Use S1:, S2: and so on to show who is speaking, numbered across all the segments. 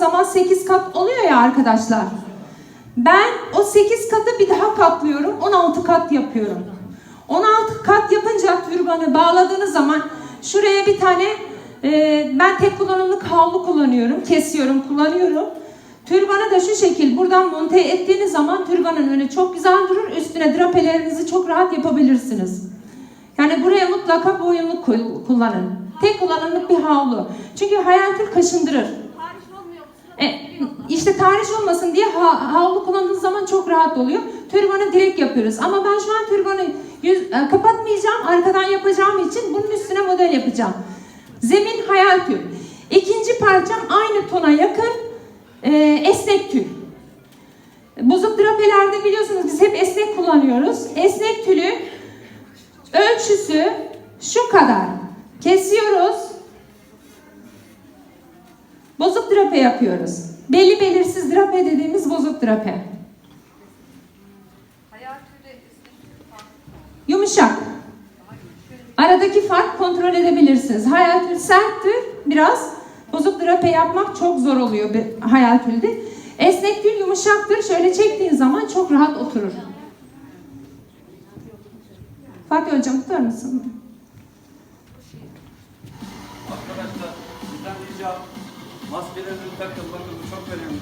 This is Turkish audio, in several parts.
S1: zaman 8 kat oluyor ya arkadaşlar. Ben o 8 katı bir daha katlıyorum. 16 kat yapıyorum. 16 kat yapınca türbanı bağladığınız zaman şuraya bir tane e, ben tek kullanımlık havlu kullanıyorum. Kesiyorum, kullanıyorum. Türbanı da şu şekil buradan monte ettiğiniz zaman türbanın önü çok güzel durur. Üstüne drapelerinizi çok rahat yapabilirsiniz. Yani buraya mutlaka boyunluk kul- kullanın. Tek kullanımlık bir havlu. Çünkü hayal kaşındırır. E, işte tarih olmasın diye ha- havlu kullandığınız zaman çok rahat oluyor. Türbanı direkt yapıyoruz. Ama ben şu an türbanı yüz, e, kapatmayacağım. Arkadan yapacağım için bunun üstüne model yapacağım. Zemin hayal tül. İkinci parçam aynı tona yakın e, esnek tül. Bozuk drapelerde biliyorsunuz biz hep esnek kullanıyoruz. Esnek tülü ölçüsü şu kadar. Kesiyoruz. Bozuk drape yapıyoruz. Belli belirsiz drape dediğimiz bozuk drape. Yumuşak. Aradaki fark kontrol edebilirsiniz. Hayal tül serttir biraz. Bozuk drape yapmak çok zor oluyor bir hayal tülde. Esnek tül yumuşaktır. Şöyle çektiğin zaman çok rahat oturur. Fatih hocam tutar mısın?
S2: Arkadaşlar sizden ricam maskelerinizi takın. Bakın bu çok önemli.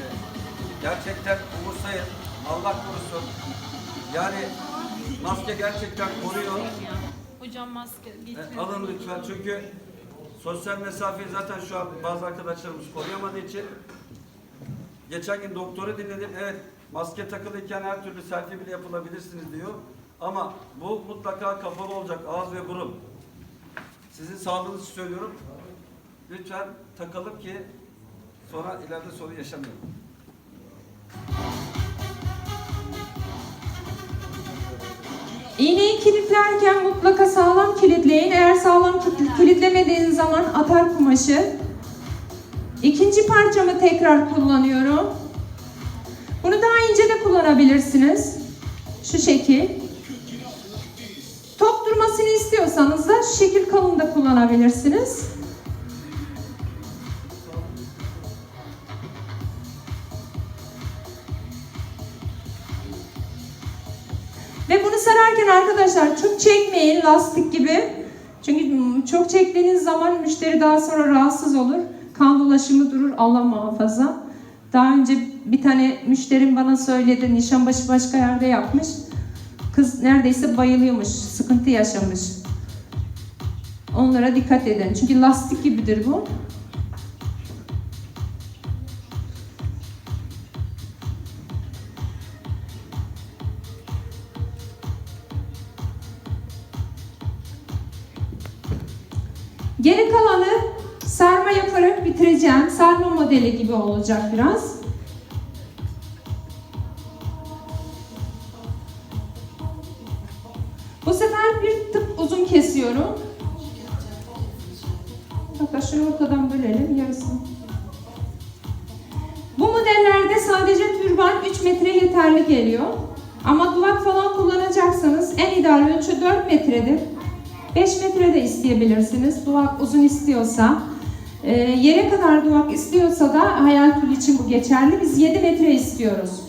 S2: Gerçekten umursayın. Allah korusun. Yani maske gerçekten koruyor.
S3: Hocam maske
S2: E, alın lütfen çünkü sosyal mesafeyi zaten şu an bazı arkadaşlarımız koruyamadığı için geçen gün doktoru dinledim. Evet maske takılıyken her türlü selfie bile yapılabilirsiniz diyor. Ama bu mutlaka kapalı olacak ağız ve burun. Sizin sağlığınızı söylüyorum. Lütfen takalım ki sonra ileride sorun yaşamayalım.
S1: İğneyi kilitlerken mutlaka sağlam kilitleyin. Eğer sağlam kilit- kilitlemediğiniz zaman atar kumaşı. İkinci parçamı tekrar kullanıyorum. Bunu daha ince de kullanabilirsiniz. Şu şekil. Top durmasını istiyorsanız da şu şekil kalın da kullanabilirsiniz. Sararken arkadaşlar çok çekmeyin lastik gibi. Çünkü çok çektiğiniz zaman müşteri daha sonra rahatsız olur. Kan dolaşımı durur Allah muhafaza. Daha önce bir tane müşterim bana söyledi nişanbaşı başka yerde yapmış. Kız neredeyse bayılıyormuş, sıkıntı yaşamış. Onlara dikkat edin. Çünkü lastik gibidir bu. Geri kalanı sarma yaparak bitireceğim. Sarma modeli gibi olacak biraz. Bu sefer bir tık uzun kesiyorum. Hatta şunu ortadan bölelim yarısını. Bu modellerde sadece türban 3 metre yeterli geliyor. Ama duvak falan kullanacaksanız en ideal ölçü 4 metredir. 5 metre de isteyebilirsiniz. Duvak uzun istiyorsa. Ee, yere kadar duvak istiyorsa da hayal tül için bu geçerli. Biz 7 metre istiyoruz.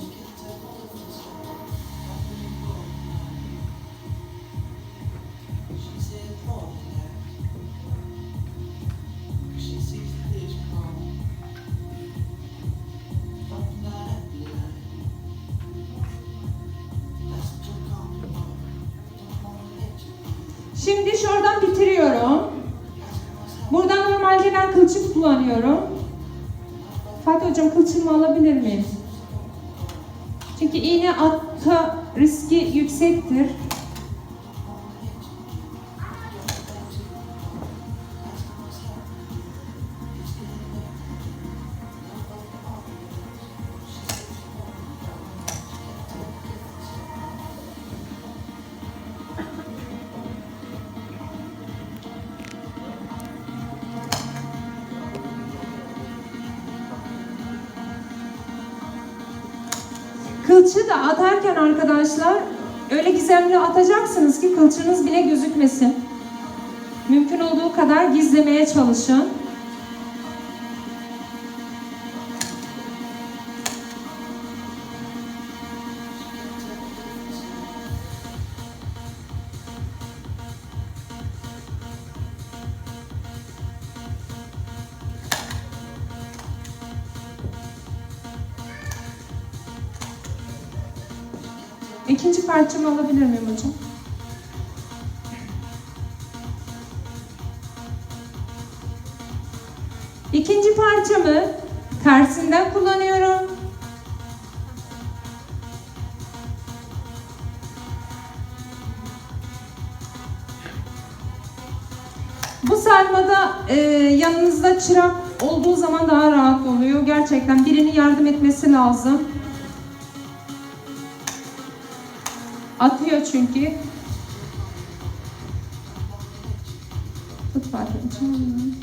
S1: Şimdi şuradan bitiriyorum. Burada normalde ben kılçık kullanıyorum. Fatih hocam kılçığımı alabilir miyim? Çünkü iğne atma riski yüksektir. Kılçığı da atarken arkadaşlar öyle gizemli atacaksınız ki kılçığınız bile gözükmesin. Mümkün olduğu kadar gizlemeye çalışın. İkinci parçamı alabilir miyim hocam? İkinci parçamı tersinden kullanıyorum. Bu sarmada e, yanınızda çırak olduğu zaman daha rahat oluyor. Gerçekten birinin yardım etmesi lazım. Atıyor çünkü. Tut bakayım.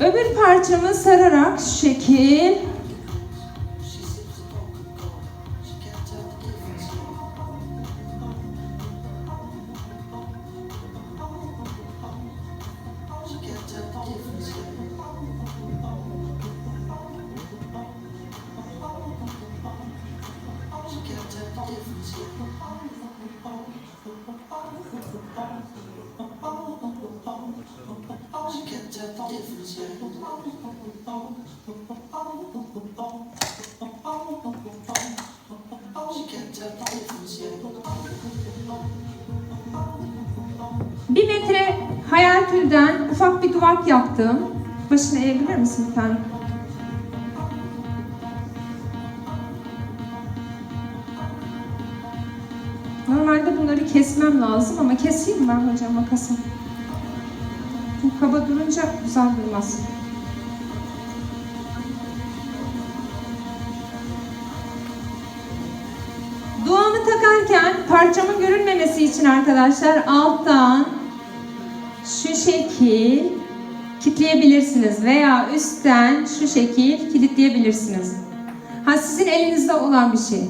S1: Öbür parçamı sararak şekil. Bir metre hayal tülden ufak bir duvak yaptım. Başını eğebilir misin bir kesmem lazım ama keseyim ben hocam makasım. Bu kaba durunca güzel durmaz. Duamı takarken parçamın görünmemesi için arkadaşlar alttan şu şekil kilitleyebilirsiniz veya üstten şu şekil kilitleyebilirsiniz. Ha sizin elinizde olan bir şey.